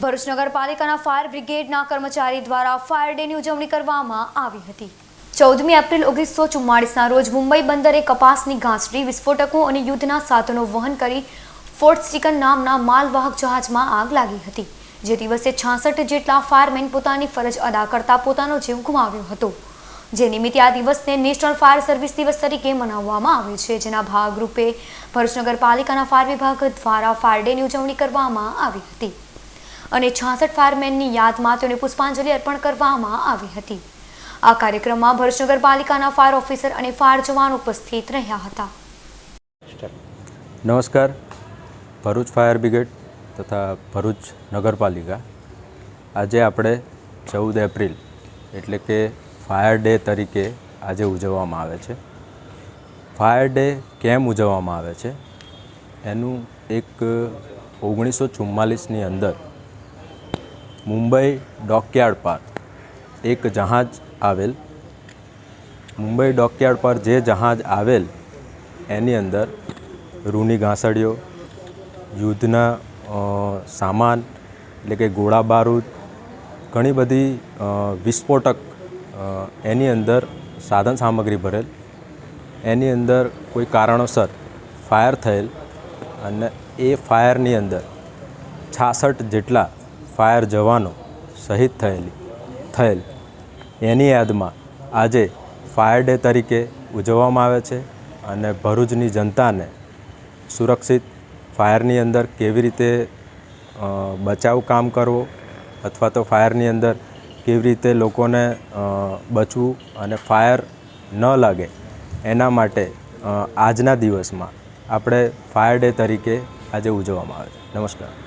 ભરૂચ નગરપાલિકાના ફાયર બ્રિગેડના કર્મચારી દ્વારા ફાયર ડેની ઉજવણી કરવામાં આવી હતી. ચૌદમી એપ્રિલ ઓગણીસો ચુમ્માળીસના રોજ મુંબઈ બંદરે કપાસની ગાંસડી, વિસ્ફોટકો અને યુદ્ધના સાધનો વહન કરી ફોર્ટ સ્ટીકન નામના માલવાહક જહાજમાં આગ લાગી હતી. જે દિવસે છાસઠ જેટલા ફાયરમેન પોતાની ફરજ અદા કરતા પોતાનો જીવ ગુમાવ્યો હતો. જે નિમિત્તે આ દિવસને નેશનલ ફાયર સર્વિસ દિવસ તરીકે મનાવવામાં આવે છે. જેના ભાગરૂપે ભરૂચ નગરપાલિકાના ફાયર વિભાગ દ્વારા ફાયર ડેની ઉજવણી કરવામાં આવી હતી. અને છાસઠ ફાયરમેનની યાદમાં તેઓને પુષ્પાંજલિ અર્પણ કરવામાં આવી હતી. આ કાર્યક્રમમાં ભરૂચ નગરપાલિકાના ફાયર ઓફિસર અને ફાયર જવાન ઉપસ્થિત રહ્યા હતા. નમસ્કાર. ભરૂચ ફાયર બ્રિગેડ તથા ભરૂચ નગરપાલિકા. આજે આપણે ચૌદ એપ્રિલ એટલે કે ફાયર ડે તરીકે આજે ઉજવવામાં આવે છે. ફાયર ડે કેમ ઉજવવામાં આવે છે? એનું એક ઓગણીસો ચુમ્માલીસની અંદર મુંબઈ ડોકયાર્ડ પર એક જહાજ આવેલ. મુંબઈ ડોકયાર્ડ પર જે જહાજ આવેલ, એની અંદર રૂની ઘાસડીઓ, યુદ્ધના સામાન, એટલે કે ગોળા બારૂદ, ઘણી બધી વિસ્ફોટક એની અંદર સાધન સામગ્રી ભરેલ. એની અંદર કોઈ કારણોસર ફાયર થયેલ અને એ ફાયરની અંદર છાસઠ જેટલા ફાયર જવાનો શહીદ થયેલી, થયેલ. એની યાદમાં આજે ફાયર ડે તરીકે ઉજવવામાં આવે છે અને ભરૂચની જનતાને સુરક્ષિત ફાયરની અંદર કેવી રીતે બચાવ કામ કરવો અથવા તો ફાયરની અંદર કેવી રીતે લોકોને બચવું અને ફાયર ન લાગે એના માટે આજના દિવસમાં આપણે ફાયર ડે તરીકે આજે ઉજવવામાં આવે છે. નમસ્કાર.